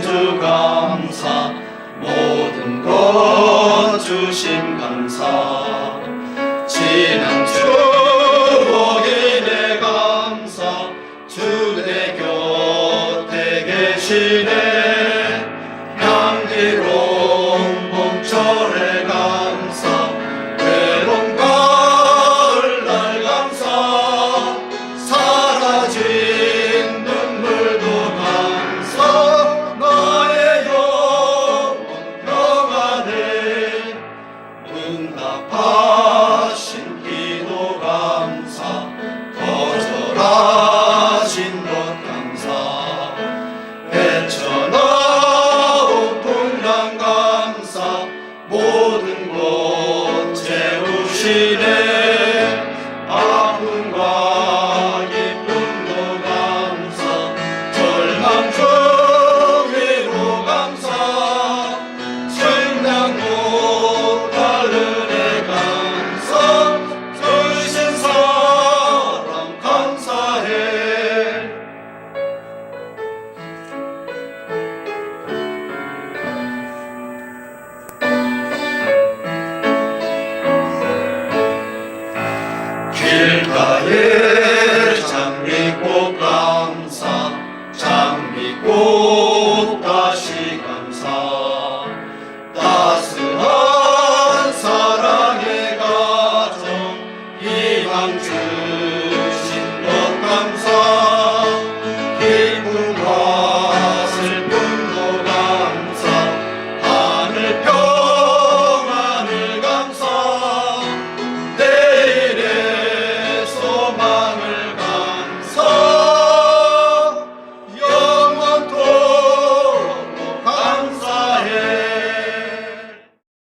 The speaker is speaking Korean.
주 감사 모든 것 주심 감사. 지난 추억에 내 감사 주 내 곁에 계시네. 하신 기도 감사 거절하신 것 감사. 헤쳐나온 풍랑 감사 모든 것 채우시네. 나의 장미꽃 감사 장미꽃 다시 감사. 따스한 사랑의 가정